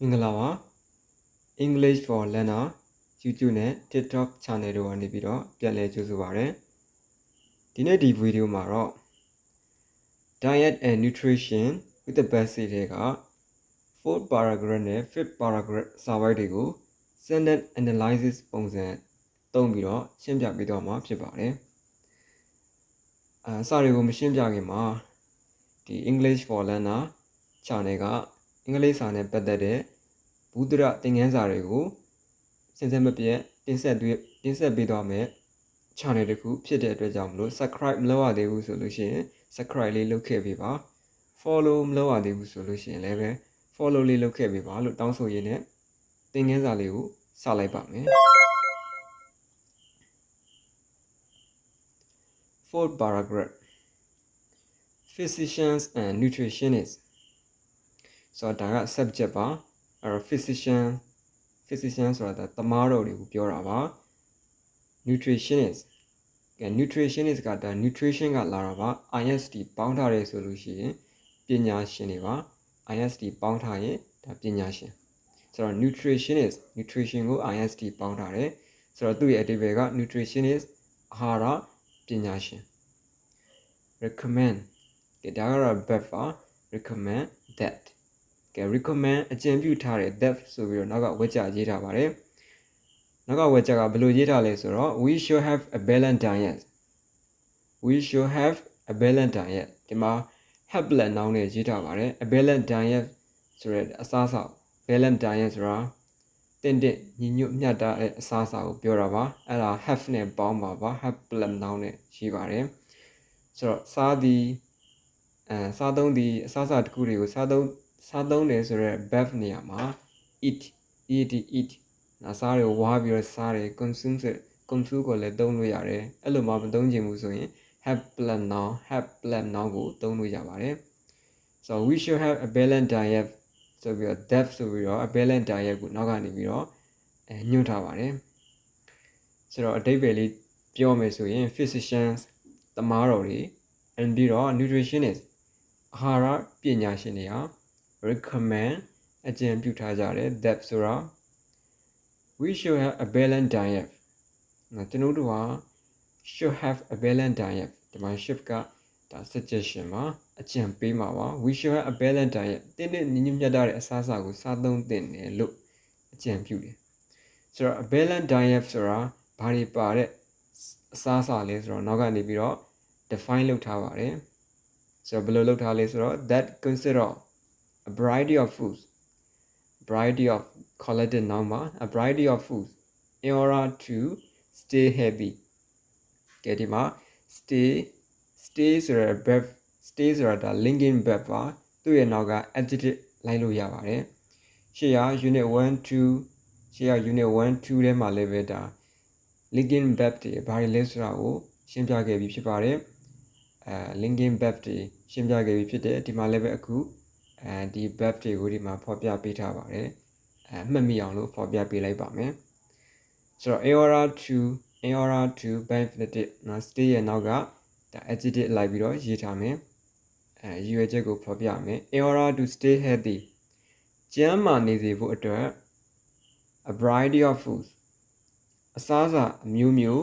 မင်္ဂလာပါ English for Learner YouTube နဲ့ TikTok channel တို့ကနေပြီးတော့ပြန်လည်ကြိုဆိုပါရစေဒီနေ့ဒီဗီဒီယိုမှာတော့ Diet and Nutrition with the best တွေက fourth paragraph နဲ့ fifth paragraph စာပိုက်တွေကို sentence analysis ပုံစံသုံးပြီးတော့ရှင်းပြပေးတော့မှာဖြစ်ပါတယ်အဲစာတွေကိုမရှင်းပြခင်မှာဒီ English for Learner channel က အင်္ဂလိပ်စာနဲ့ပတ်သက်တဲ့ဘုဒ္ဓရသင်ခန်းစာတွေကိုစင်စက်မပြတ်တင်ဆက်တွေ့တင်ဆက်ပေးသွားမယ် channel တစ်ခုဖြစ်တဲ့အတွက်ကြောင့်မလို့ subscribe မလုပ်ရသေးဘူးဆိုလို့ရှိရင် subscribe လေးလုပ်ခဲ့ပေးပါ follow မလုပ်ရသေးဘူးဆိုလို့ရှိရင်လည်းပဲ follow လေးလုပ်ခဲ့ပေးပါလို့တောင်းဆိုရင်းနဲ့သင်ခန်းစာလေးကိုစလိုက်ပါမယ် fourth paragraph physicians and nutritionists ဆိုတော့ဒါက subject ပါအဲ့တော့ physician physician ဆိုတာတမားတော်တွေကိုပြောတာပါ nutritionist ကဲ nutritionist ကဒါ nutrition ကလာတာပါ IST ပေါင်းထားတယ်ဆိုလို့ရှိရင်ပညာရှင်တွေပါ IST ပေါင်းထားရင်ဒါပညာရှင်ဆိုတော့ nutritionist nutrition ကို IST ပေါင်းထားတယ်ဆိုတော့သူ့ရဲ့အဓိပ္ပာယ်က nutritionist အာဟာရပညာရှင် recommend ကဲဒါကတော့ verb ပါ recommend that ကဲ recommend အကြံပြုထားတဲ့ that ဆိုပြီးတော့နောက်ကဝေကြရေးထားပါတယ်နောက်ကဝေကြကဘယ်လိုရေးထားလဲဆိုတော့ we should have a balanced diet we should have a balanced diet ဒီမှာ have လက်နောင်းနဲ့ရေးထားပါတယ် a balanced diet ဆိုရဲအစားအစာ balanced diet ဆိုတာတင့်တင့်ညီညွတ်မျှတတဲ့အစားအစာကိုပြောတာပါအဲ့ဒါ have နဲ့ပေါင်းပါပါ have လက်နောင်းနဲ့ရေးပါတယ်ဆိုတော့စားသည်အဲစားသုံးသည်အစားအစာတစ်ခုတွေကိုစားသုံး စားသုံးတယ်ဆိုတော့ verb နေရာမှာ eat eat eat နာစားတွေဝါပြီးတော့စားတယ် consume ဆို consume ကိုလည်းသုံးလို့ရတယ်အဲ့လိုမှမသုံးချင်ဘူးဆိုရင် have plan now have plan now ကိုသုံးလို့ရပါတယ် so we should have a balanced diet ဆိုပြီးတော့ depth ဆိုပြီးတော့ a balanced diet ကိုနောက်ကနေပြီးတော့အဲညွှန်ထားပါတယ်ဆိုတော့အတိတ်ပဲလေးပြောမယ်ဆိုရင် physicians တမားတော်တွေ and ပြီးတော့ nutritionist အာဟာရပညာရှင်တွေဟာ recommend အကြံပြုထားကြတယ် that ဆိုတာ we should have a balanced diet နော်ကျွန်တော်တို့က should have a balanced diet ဒီမှာ should ကဒါ suggestion ပါအကြံပေးမှာပါ we should have a balanced diet တင်းတင်းညီညွတ်မြတ်တဲ့အစားအစာကိုစားသုံးသင့်တယ်လို့အကြံပြုတယ်ဆိုတော့ a balanced diet ဆိုတာဘာတွေပါတဲ့အစားအစာလဲဆိုတော့နောက်ကနေပြီးတော့ define လုပ်ထားပါတယ်ဆိုတော့ဘယ်လိုလုပ်ထားလဲဆိုတော့ that consider of a variety of foods variety of collected number a variety of foods in order to stay healthy ကဲဒီမှာ stay stay ဆိုရယ် verb stay ဆိုတာဒါ linking verb ပါသူ့ရဲ့နောက်က adjective လိုက်လို့ရပါတယ်ရှေ့ရ unit 1 2ရှေ့ရ unit 1 2ထဲမှာလည်းပဲဒါ linking verb တွေဘာတွေလဲဆိုတာကိုရှင်းပြခဲ့ပြီးဖြစ်ပါတယ်အဲ linking verb တွေရှင်းပြခဲ့ပြီးဖြစ်တယ်ဒီမှာလည်းပဲအခု အဲဒီ verb တွေကိုဒီမှာဖော်ပြပေးထားပါတယ်အဲမှတ်မိအောင်လို့ဖော်ပြပေးလိုက်ပါမယ်ဆိုတော့ in order to in order to benefit နော် stay ရဲ့နောက်ကဒါ adjective လိုက်ပြီးတော့ရေးထားမယ်အဲရည်ရွယ်ချက်ကိုဖော်ပြမယ် in order to stay healthy ကျန်းမာနေစေဖို့အတွက် a variety of foods အစားအစာအမျိုးမျိုး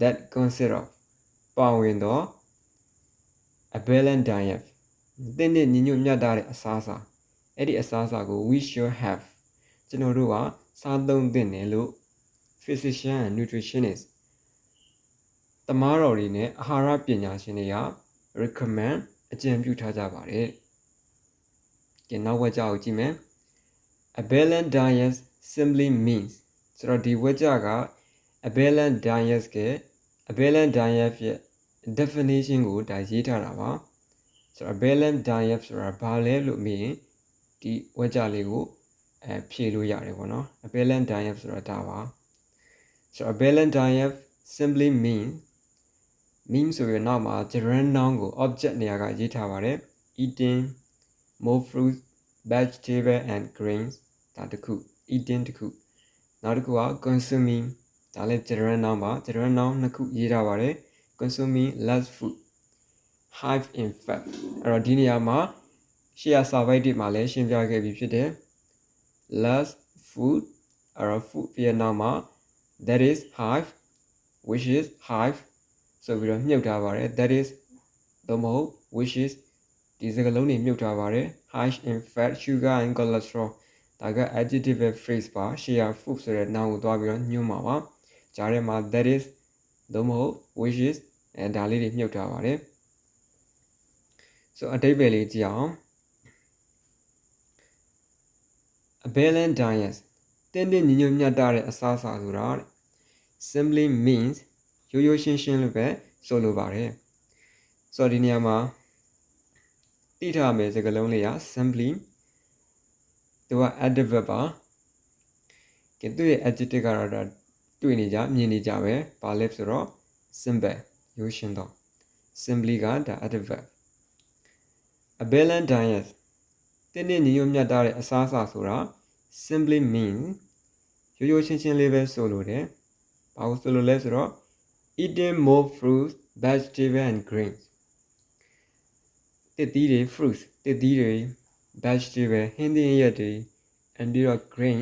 that consist of ပါဝင်သော a balanced diet တင်းတင်းညီညွတ်မြတ်တဲ့အစားအစာအဲ့ဒီအစားအစာကို we should have ကျွန်တော်တို့ကစားသုံးသင့်တယ်လို့ physician and nutritionist တမားတော်တွေနဲ့အာဟာရပညာရှင်တွေက recommend အကြံပြုထားကြပါတယ်။ကဲနောက်ဝက်ကြောက်ကြည့်မယ် A balanced diet simply means ဆိုတော့ဒီဝက်ကြက a balanced diet က a balanced diet ရဲ့ definition ကိုဒါရေးထားတာပါ။ ဆိုတော့ balanced diet ဆိုတာဘာလဲလို့မေးရင်ဒီဝက်ကြလေးကိုအဲဖြေလို့ရတယ်ပေါ့နော်။ a balanced diet ဆိုတာဒါပါ။ so a balanced diet simply mean mean ဆိုရနောက်မှာ gerund noun ကို object နေရာကရေးထားပါတယ် eating more fruits vegetable and grains ဒါတခု eating တခုနောက်တစ်ခုက consuming ဒါလည်း gerund noun ပါ gerund noun နှစ်ခုရေးထားပါတယ် consuming less food high in fat အဲ့တော့ဒီနေရာမှာရှေ့ရစာပိုက်တွေမှာလည်းရှင်းပြခဲ့ပြီးဖြစ်တယ် less food or food ပြန်နောက်မှာ that is hive which is hive ဆိုပြီးတော့မြုပ်ထားပါတယ် that is သို့မဟုတ် which is ဒီစကားလုံးတွေမြုပ်ထားပါတယ် high in fat sugar and cholesterol ဒါက adjective phrase ပါ share food ဆိုတဲ့ noun ကိုသွားပြီးတော့ညွှန်းပါပါကြားထဲမှာ that is သို့မဟုတ် which is အဲဒါလေးတွေမြုပ်ထားပါတယ် ဆိုအတိတ်ပဲလေးကြည့်အောင် a balanced diet တင်းတင်းညီညွတ်မြတ်တဲ့အစားအစာဆိုတာတဲ့ simply means ရိုးရိုးရှင်းရှင်းလို့ပဲဆိုလိုပါတယ်ဆိုတော့ဒီနေရာမှာတိထားမယ်စကားလုံးလေးက simply သူက adverb ပါကဲသူရဲ့ adjective ကတော့ဒါတွေ့နေကြမြင်နေကြပဲဘာလဲဆိုတော့ simple ရိုးရှင်းတော့ simply ကဒါ adverb a balanced diet တင်းတင်းညီညွတ်မြတ်တဲ့အစားအစာဆိုတာ simply mean ရိုးရိုးရှင်းရှင်းလေးပဲဆိုလိုတယ်။ဘာလို့ဆိုလိုလဲဆိုတော့ eating more fruits, vegetables and grains တစ်သီးတွေ fruits တစ်သီးတွေ vegetable ဟင်းသီးရက်တွေ and ပြီးတော့ grain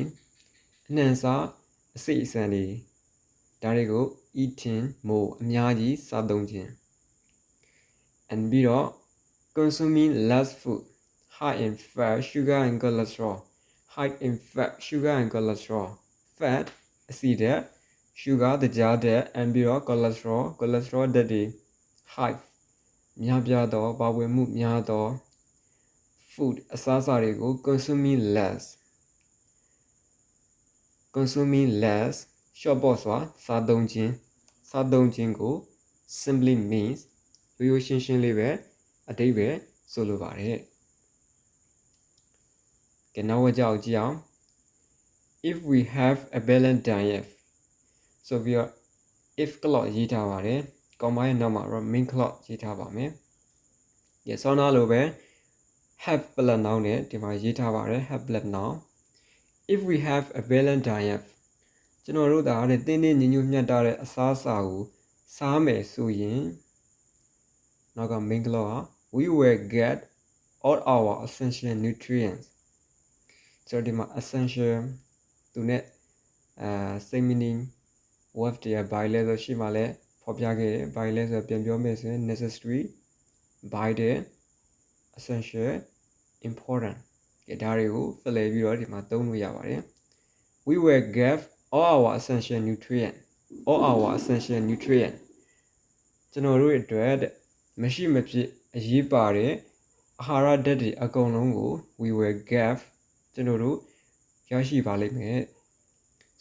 အနှံစားအစိတ်အစံတွေဒါတွေကို eating more အများကြီးစားသုံးခြင်း and ပြီးတော့ consuming less food high in fat, sugar and cholesterol. High in fat, sugar and cholesterol. Fat အဆီဓာတ် sugar တကြားဓာတ် and ပြီးတော့ cholesterol cholesterol ဓာတ်တွေ high များပြားသောပါဝင်မှုများသော food အစားအစာတွေကို consuming less consuming less short ပေါ့စွာစားသုံးခြင်းစားသုံးခြင်းကို simply means ရိုးရိုးရှင်းရှင်းလေးပဲ အတိတ်ပဲဆိုလိုပါတယ်ကဲနောက်ဝကြောက်ကြည့်အောင် if we have a balanced diet so we are if clause ရေးထားပါတယ် comma ရဲ့နောက်မှာတော့ main clause ရေးထားပါမယ်ကဲဆောင်းနာလိုပဲ have plus noun နဲ့ဒီမှာရေးထားပါတယ် have plus noun if we have a balanced diet ကျွန်တော်တို့ဒါတဲ့တင်းတင်းညညမြတ်တာတဲ့အစားအစာကိုစားမယ်ဆိုရင်နောက်က main clause က we will get all our essential nutrients ဆိုတော့ဒီမှာ essential သူနဲ့အဲ same meaning word တွေက by လဲဆိုရှိမှလဲဖော်ပြခဲ့တယ် by လဲဆိုပြန်ပြောမယ်ဆိုရင် necessary by တဲ့ essential important ကဲဒါတွေကိုဖလှယ်ပြီးတော့ဒီမှာသုံးလို့ရပါတယ် we will give all our essential nutrient all our essential nutrient ကျွန်တော်တို့အတွက်မရှိမဖြစ် အရေးပါတဲ့အာဟာရဓာတ်တွေအကုန်လုံးကို we will give ကျွန်တော်တို့ရရှိပါလိမ့်မယ်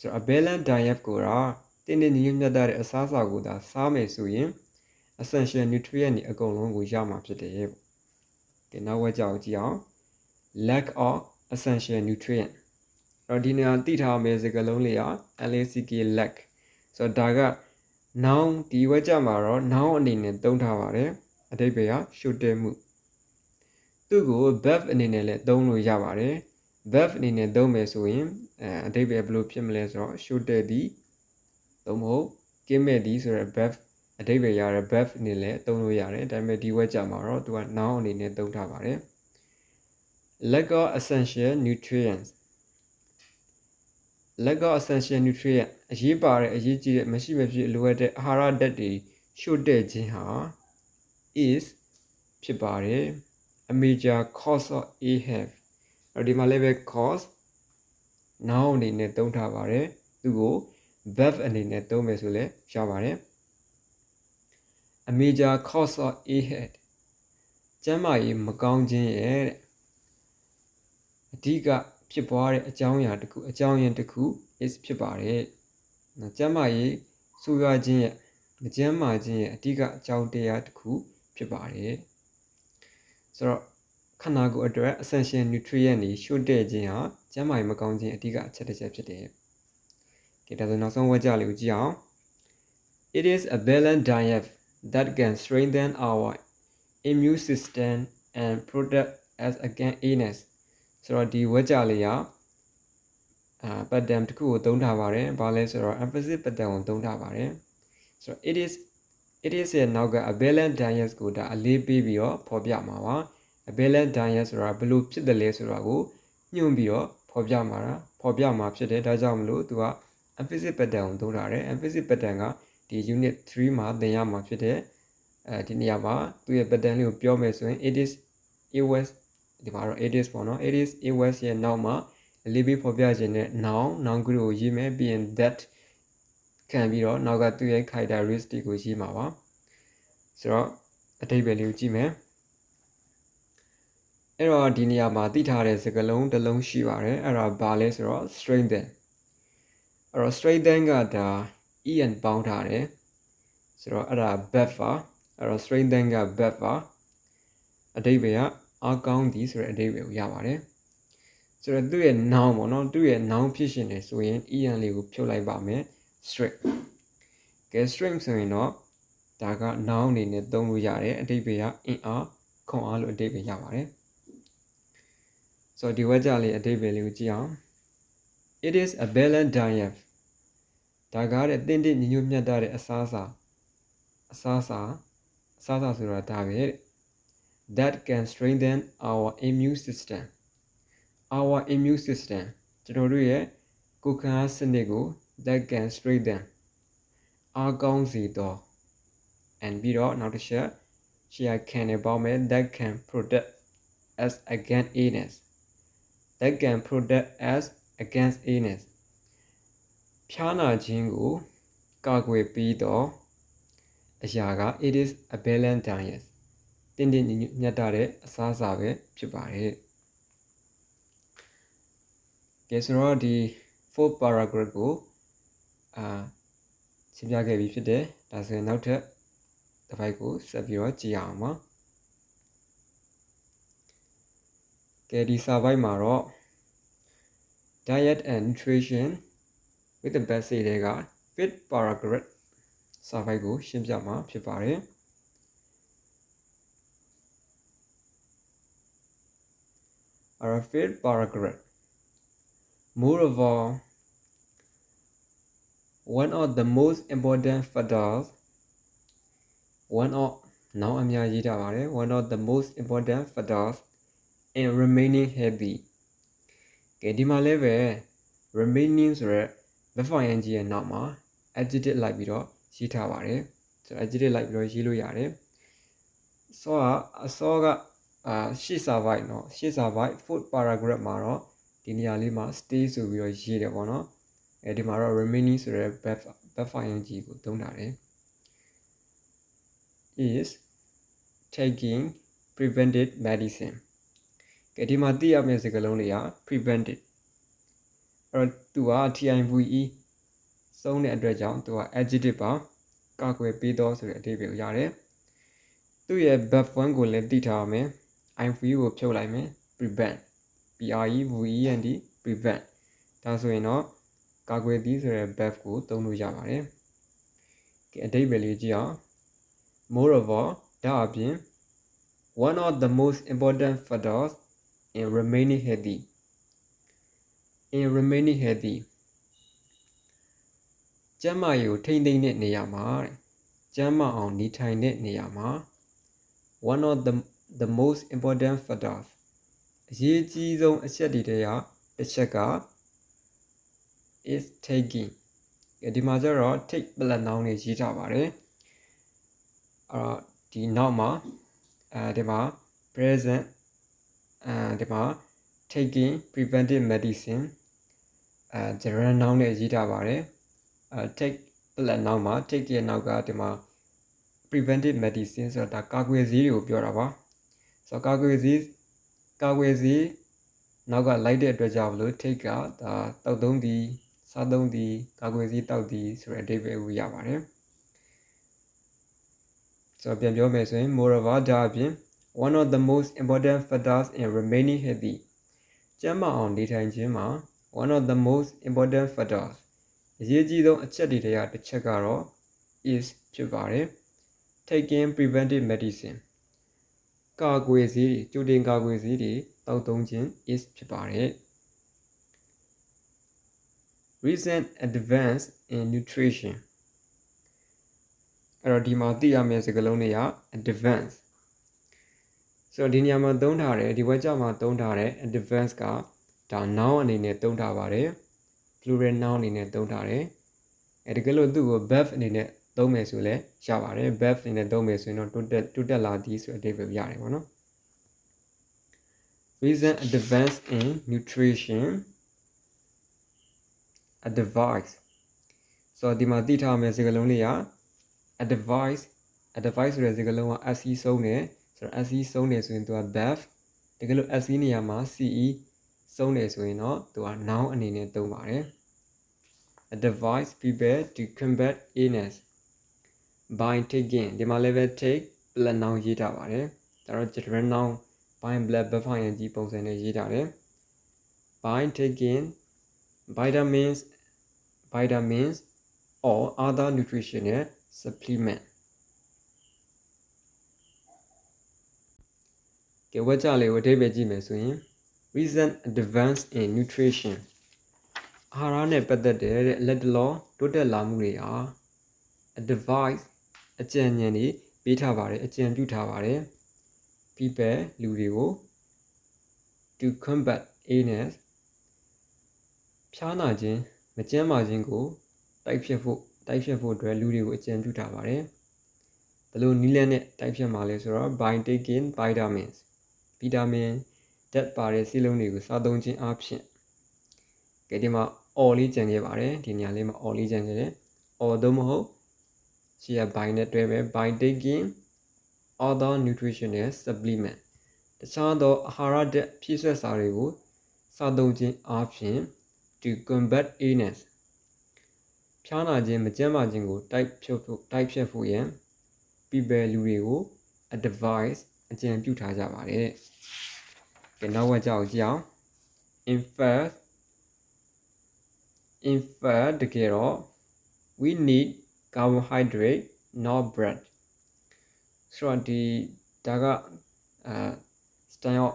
ဆိုတော့ a balanced diet ကိုတော့တင်းတင်းညီညွတ်မြတ်တဲ့အစားအစာကိုသာစားမယ်ဆိုရင် essential nutrient တွေအကုန်လုံးကိုရမှာဖြစ်တယ်ပေါ့ဒီနောက်ဝက်ကြောက်ကြည့်အောင် lack of essential nutrient တော့ဒီနေရာသိထားမယ့်စကားလုံးလေးက LACK lack ဆိုတော့ဒါက noun ဒီဝက်ကြမှာတော့ noun အနေနဲ့သုံးထားပါတယ် အတိတ်ပဲကရှုတက်မှုသူ့ကို verb အနေနဲ့လည်းသုံးလို့ရပါတယ် verb အနေနဲ့သုံးမယ်ဆိုရင်အဲအတိတ်ပဲဘယ်လိုဖြစ်မလဲဆိုတော့ should တဲ့သည်သို့မဟုတ်ကင်းမဲ့သည်ဆိုရယ် verb အတိတ်ပဲရတဲ့ verb အနေနဲ့သုံးလို့ရတယ်ဒါပေမဲ့ဒီဝက်ကြမှာတော့သူက noun အနေနဲ့သုံးထားပါတယ် lack of essential nutrients lack of essential nutrient အရေးပါတဲ့အရေးကြီးတဲ့မရှိမဖြစ်လိုအပ်တဲ့အာဟာရဓာတ်တွေရှို့တဲ့ခြင်းဟာ is ဖြစ်ပါတယ် a major cause of ill health အဲ့ဒီမှာလည်းပဲ cause noun အနေနဲ့သုံးထားပါတယ်သူကို verb အနေနဲ့သုံးမယ်ဆိုလည်းရပါတယ် a major cause of ill health ကျန်းမာရေးမကောင်းခြင်းရဲ့အဓိကဖြစ်ပွားတဲ့အကြောင်းအရာတစ်ခုအကြောင်းရင်းတစ်ခု is ဖြစ်ပါတယ်။ကျန်းမာရေးဆိုးရွားခြင်းရဲ့မကျန်းမာခြင်းရဲ့အဓိကအကြောင်းတရားတစ်ခု ဖြစ်ပါတယ်။ဆိုတော့ခန္ဓာကိုယ်အတွက် essential nutrient တွေရှို့တဲ့ခြင်းဟာကျန်းမာရေးမကောင်းခြင်းအဓိကအချက်တစ်ချက်ဖြစ်တယ်။ကဲဒါဆိုနောက်ဆုံးဝက်ကြလေးကိုကြည့်အောင်။ It is a balanced diet that can strengthen our immune system and protect us against illness ဆိုတော့ဒီဝက်ကြလေးကအာ pattern တစ်ခုကိုသုံးထားပါတယ်။ဘာလဲဆိုတော့ emphasis pattern ကိုသုံးထားပါတယ်။ဆိုတော့ it is it is ရဲ့နောက်က a balanced diet ကိုဒါအလေးပေးပြီးတော့ဖော်ပြမှာပါ။ a balanced diet ဆိုတာဘယ်လိုဖြစ်တယ်လဲဆိုတာကိုညွှန်ပြီးတော့ဖော်ပြမှာတာဖော်ပြမှာဖြစ်တယ်ဒါကြောင့်မလို့သူက emphasis pattern ကိုသုံးထားတယ် emphasis pattern ကဒီ unit 3မှာသင်ရမှာဖြစ်တယ်အဲဒီနေရာမှာသူ့ရဲ့ pattern လေးကိုပြောမယ်ဆိုရင် it is it was ဒီမှာတော့ it is ပေါ့နော် it is it was ရဲ့နောက်မှာ label ဖော်ပြခြင်းနဲ့ noun noun group ကိုရေးမယ်ပြီးရင် that ခံပြီးတော့နောက်ကသူ့ရဲ့ characteristic ကိုရေးမှာပါဆိုတော့အတိတ်ပဲလေးကိုကြည့်မယ်အဲ့တော့ဒီနေရာမှာသိထားတဲ့စကားလုံးတစ်လုံးရှိပါတယ်အဲ့ဒါဘာလဲဆိုတော့ strengthen အဲ့တော့ strengthen ကဒါ en ပေါင်းထားတယ်ဆိုတော့အဲ့ဒါ verb ပါအဲ့တော့ strengthen က verb ပါအတိတ်ပဲကအကောင်းသည်ဆိုတဲ့အတိတ်ပဲကိုရပါတယ်ဆိုတော့သူ့ရဲ့ noun ပေါ့နော်သူ့ရဲ့ noun ဖြစ်ရှင်တယ်ဆိုရင် en လေးကိုဖြုတ်လိုက်ပါမယ် strength ကဲ strength ဆိုရင်တော့ဒါက noun အနေနဲ့သုံးလို့ရတယ်အတိတ်ပဲကအင်အားခွန်အားလို့အတိတ်ပဲရပါတယ်ဆိုတော့ဒီဝက်ကြလေးအတိတ်ပဲလေးကိုကြည့်အောင် it is a balanced diet ဒါကားတဲ့တင်းတင်းညညမြတ်တဲ့အစားအစာအစားအစာအစားအစာဆိုတာဒါပဲတဲ့ that can strengthen our immune system our immune system ကျွန်တော်တို့ရဲ့ကိုယ်ခံအားစနစ်ကို that can strengthen အားကောင်းစေတော့ and ပြီးတော့နောက်တစ်ချက် share can နဲ့ပေါင်းမယ် that can protect us against illness that can protect us against illness ဖျားနာခြင်းကိုကာကွယ်ပြီးတော့အရာက it is a balanced diet တင်းတင်းညတ်တဲ့အစားအစာပဲဖြစ်ပါတယ်ကဲဆိုတော့ဒီ fourth paragraph ကို အာရှင်းပြခဲ့ပြီးဖြစ်တယ်ဒါဆိုရင်နောက်ထပ်တစ်ပိုက်ကိုဆက်ပြီးတော့ကြည့်အောင်ပါကဲဒီစာပိုက်မှာတော့ diet and nutrition with the best တွေက fit paragraph စာပိုက်ကို ရှင်းပြမှာဖြစ်ပါတယ်အရ fit paragraph moreover one of the most important factors one of နောက်အများရေးထားပါတယ် one of the most important factors in remaining healthy ကဲဒီမှာလည်းပဲ remaining ဆိုရက် verb ing ရဲ့နောက်မှာ adjective လိုက်ပြီးတော့ရေးထားပါတယ်ဆိုတော့ adjective လိုက်ပြီးတော့ရေးလို့ရတယ်ဆိုတော့အစောကအာရှေ့စာပိုက်เนาะရှေ့စာပိုက် fourth paragraph မှာတော့ဒီနေရာလေးမှာ stay ဆိုပြီးတော့ရေးတယ်ပေါ့နော် အဲဒီမှာတော့ remaining ဆိုတဲ့ verb verb ing ကိုသုံးထားတယ် is taking preventive medicine ကဲဒီမှာသိရမယ့်စကားလုံးတွေက preventive အဲ့တော့သူက TIVE စုံးတဲ့အတွက်ကြောင့်သူက adjective ပါကာကွယ်ပေးတော့ဆိုတဲ့အဓိပ္ပာယ်ကိုရတယ်သူ့ရဲ့ verb form ကိုလည်းသိထားရမယ် IV ကိုဖြုတ်လိုက်မယ် prevent P R E V E N T prevent ဒါဆိုရင်တော့ ကာကွယ်သည်ဆိုတဲ့ verb ကိုသုံးလို့ရပါတယ်ကဲအဓိပ္ပာယ်လေးကြည့်အောင် moreover ဒါအပြင် one of the most important factors in remaining healthy in remaining healthy ကျန်းမာရေးကိုထိန်းသိမ်းတဲ့နေရာမှာတဲ့ကျန်းမာအောင်နေထိုင်တဲ့နေရာမှာ one of the the most important factors အရေးကြီးဆုံးအချက်တွေတည်းကတစ်ချက်က is taking ဒီမှာကျတော့ take plus noun တွေရေးထားပါတယ်အဲ့တော့ဒီနောက်မှာအဲဒီမှာ present အဲဒီမှာ taking preventive medicine အဲ general noun နဲ့ရေးထားပါတယ်အဲ take plus noun မှာ take ရဲ့နောက်ကဒီမှာ preventive medicine ဆိုတာဒါကာကွယ်ဆေးတွေကိုပြောတာပါဆိုတော့ကာကွယ်ဆေးကာကွယ်ဆေးနောက်ကလိုက်တဲ့အတွက်ကြောင့်မလို့ take ကဒါတောက်သုံးသည် စားသုံးသည်ကာကွယ်ဆေးတောက်သည်ဆိုတဲ့အဓိပ္ပာယ်ကိုရပါတယ်ဆိုတော့ပြန်ပြောမယ်ဆိုရင် moreover ဒါအပြင် one of the most important factors in remaining healthy ကျန်းမာအောင်နေထိုင်ခြင်းမှာ one of the most important factors အရေးကြီးဆုံးအချက်တွေထဲကတစ်ချက်ကတော့ is ဖြစ်ပါတယ် taking preventive medicine ကာကွယ်ဆေးတွေကြိုတင်ကာကွယ်ဆေးတွေတောက်သုံးခြင်း is ဖြစ်ပါတယ် recent advance in nutrition အဲ့တော့ဒီမှာသိရမယ့်စကားလုံးတွေက advance ဆိုတော့ဒီနေရာမှာသုံးထားတယ်ဒီဘက်ကျမှာသုံးထားတယ် advance ကဒါ noun အနေနဲ့သုံးထားပါတယ် plural noun အနေနဲ့သုံးထားတယ်အဲတကယ်လို့သူ့ကို verb အနေနဲ့သုံးမယ်ဆိုလဲရပါတယ် verb အနေနဲ့သုံးမယ်ဆိုရင်တော့တိုးတက်တိုးတက်လာသည်ဆိုတဲ့အဓိပ္ပာယ်ရတယ်ပေါ့နော် reason advance in nutrition advice ဆိုတော့ဒီမှာသိထားမယ့်စကားလုံးလေးက advice advice ဆိုတဲ့စကားလုံးက se ဆုံးတယ်ဆိုတော့ se ဆုံးတယ်ဆိုရင်သူက verb တကယ်လို့ se နေရာမှာ ce ဆုံးတယ်ဆိုရင်တော့သူက noun အနေနဲ့သုံးပါတယ် advise people to combat illness by taking ဒီမှာ level take plus noun ရေးထားပါတယ်ဒါတော့ general noun by blood ဘဖိုင်ရင်ကြီးပုံစံနဲ့ရေးထားတယ် by taking vitamins vitamins or other nutritional supplement ကဲဝက်ကြလေးကိုအဓိပ္ပာယ်ကြည့်မယ်ဆိုရင် recent advance in nutrition အာဟာရနဲ့ပတ်သက်တဲ့လက်တလောတိုးတက်လာမှုတွေဟာ advice အကြံဉာဏ်တွေပေးထားပါတယ်အကြံပြုထားပါတယ် people လူတွေကို to combat illness ဖြားနာခြင်းမကျန်းမာခြင်းကိုတိုက်ဖြတ်ဖို့တိုက်ဖြတ်ဖို့အတွက်လူတွေကိုအကြံပြုထားပါတယ်ဘယ်လိုနည်းလမ်းနဲ့တိုက်ဖြတ်မှာလဲဆိုတော့ by taking vitamins ဗီတာမင်ဓာတ်ပါတဲ့ဆေးလုံးတွေကိုစားသုံးခြင်းအပြင်ကဲဒီမှာ or လေးကြံခဲ့ပါတယ်ဒီနေရာလေးမှာ or လေးကြံခဲ့တယ် or သို့မဟုတ်ရှေ့က by နဲ့တွဲပဲ by taking other nutritional supplement တခြားသောအာဟာရဓာတ်ဖြည့်စွက်စာတွေကိုစားသုံးခြင်းအပြင် to combat illness ဖြားနာခြင်းမကျန်းမာခြင်းကိုတိုက်ဖြတ်ဖို့တိုက်ဖြတ်ဖို့ရန် people လူတွေကို advice အကြံပြုထားကြပါတယ်။ကဲနောက်ဝက်ကြောက်ကြည့်အောင် in fact in fact တကယ်တော့ we need carbohydrate not bread ဆိုတော့ဒီဒါကအဲ style of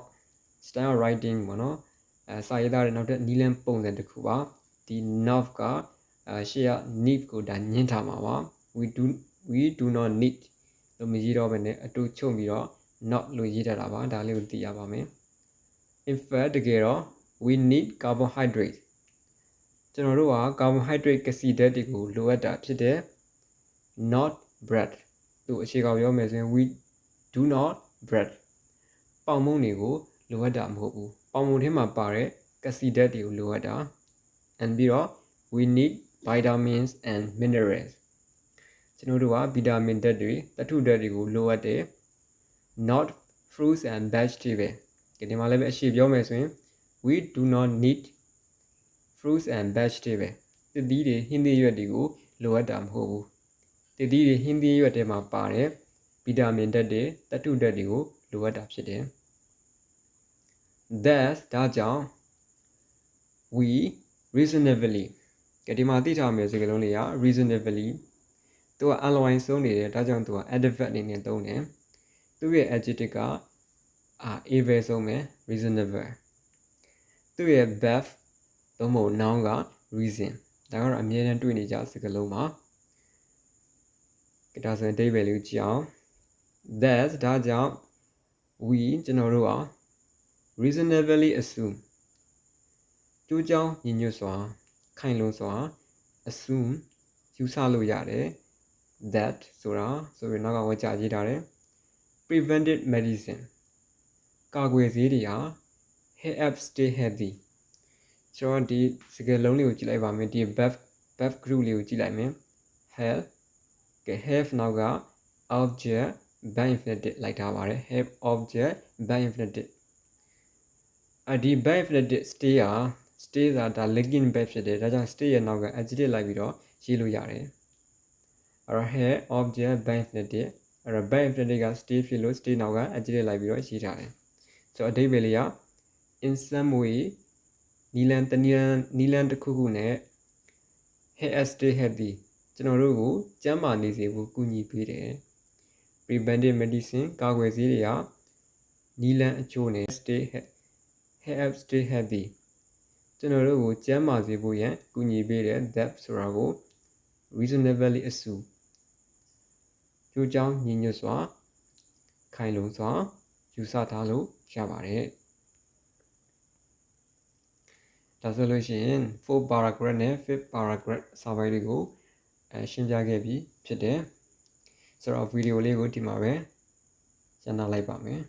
style of writing ပေါ့နော် အဲစာရေးသားတဲ့နောက်တဲ့နီလန်ပုံစံတစ်ခုပါဒီ nerve ကအဲရှေ့က need ကိုဒါညှင်းထားမှာပါ we do we do not need လို့မရေးတော့ဘဲနဲ့အတူချုပ်ပြီးတော့ not လို့ရေးထားတာပါဒါလေးကိုသိရပါမယ် in fact တကယ်တော့ we need carbohydrate ကျွန်တော်တို့က carbohydrate ကစီဓာတ်တွေကိုလိုအပ်တာဖြစ်တယ် not bread သူအခြေခံပြောမယ်ဆိုရင် we do not bread ပေါင်မုံတွေကိုလိုအပ်တာမဟုတ်ဘူး ပေါင်မုံထဲမှာပါတဲ့ကစီဓာတ်တွေကိုလိုအပ်တာ and ပြီးတော့ we need vitamins and minerals ကျွန်တော်တို့ကဗီတာမင်ဓာတ်တွေသတ္ထုဓာတ်တွေကိုလိုအပ်တယ် not fruits and vegetable ဒီမှာလည်းပဲအရှိပြောမယ်ဆိုရင် we do not need fruits and vegetable သစ်သီးတွေဟင်းသီးရွက်တွေကိုလိုအပ်တာမဟုတ်ဘူးသစ်သီးတွေဟင်းသီးရွက်တွေမှာပါတဲ့ဗီတာမင်ဓာတ်တွေသတ္ထုဓာတ်တွေကိုလိုအပ်တာဖြစ်တယ် thus ဒါကြောင့် we reasonably ကဒီမှာသိထားမယ်စကားလုံးတွေက reasonably သူက align ဆုံးနေတယ်ဒါကြောင့်သူက adverb အနေနဲ့သုံးတယ်သူ့ရဲ့ adjective ကအာ able ဆုံးမယ် reasonable သူ့ရဲ့ verb သုံးဖို့ noun က reason ဒါကတော့အမြဲတမ်းတွေ့နေကြစကားလုံးပါဒါဆိုရင်အဓိပ္ပာယ်လေးကြည့်အောင် that ဒါကြောင့် we ကျွန်တော်တို့က reasonably assume ကျိုးကြောင်းညီညွတ်စွာ ခိုင်လုံစွာ assume ယူဆလို့ရတယ် that ဆိုတာဆိုရင်နောက်ကဝကြရေးထားတယ် preventive medicine ကာကွယ်ဆေးတွေဟာ help stay healthy ကျွန်တော်ဒီစကားလုံးလေးကိုကြည့်လိုက်ပါမယ်ဒီ buff buff group လေးကိုကြည့်လိုက်မယ် health ကဲ have နောက်က object by infinitive လိုက်ထားပါတယ် have object by infinitive အဒီ by infinitive stay ဟာ stay ဆိုတာဒါ linking verb ဖြစ်တယ်ဒါကြောင့် stay ရဲ့နောက်က adjective လိုက်ပြီးတော့ရေးလို့ရတယ်အဲ့တော့ have object by infinitive အဲ့တော့ by infinitive က stay ဖြစ်လို့ stay နောက်က adjective လိုက်ပြီးတော့ရေးထားတယ်ဆိုတော့အဓိပ္ပာယ်လေးက in some way နီလန်တနီလန်နီလန်တစ်ခုခုနဲ့ hair stay healthy ကျွန်တော်တို့ကိုကျန်းမာနေစေဖို့ကူညီပေးတယ် preventive medicine ကာကွယ်ဆေးတွေကနီလန်အချို့နဲ့ stay hair stay healthy ကျွန်တော်တို့ကိုကျန်းမာစေဖို့ရန်ကူညီပေးတယ် that ဆိုတာကို reasonably assume ကြိုးကြောင်းညီညွတ်စွာခိုင်လုံစွာယူဆထားလို့ရပါတယ်ဒါဆိုလို့ရှိရင်4 paragraph နဲ့5 paragraph စာပိုင်းလေးကိုအဲရှင်းပြခဲ့ပြီးဖြစ်တယ်ဆိုတော့ဗီဒီယိုလေးကိုဒီမှာပဲကျန်နာလိုက်ပါမယ်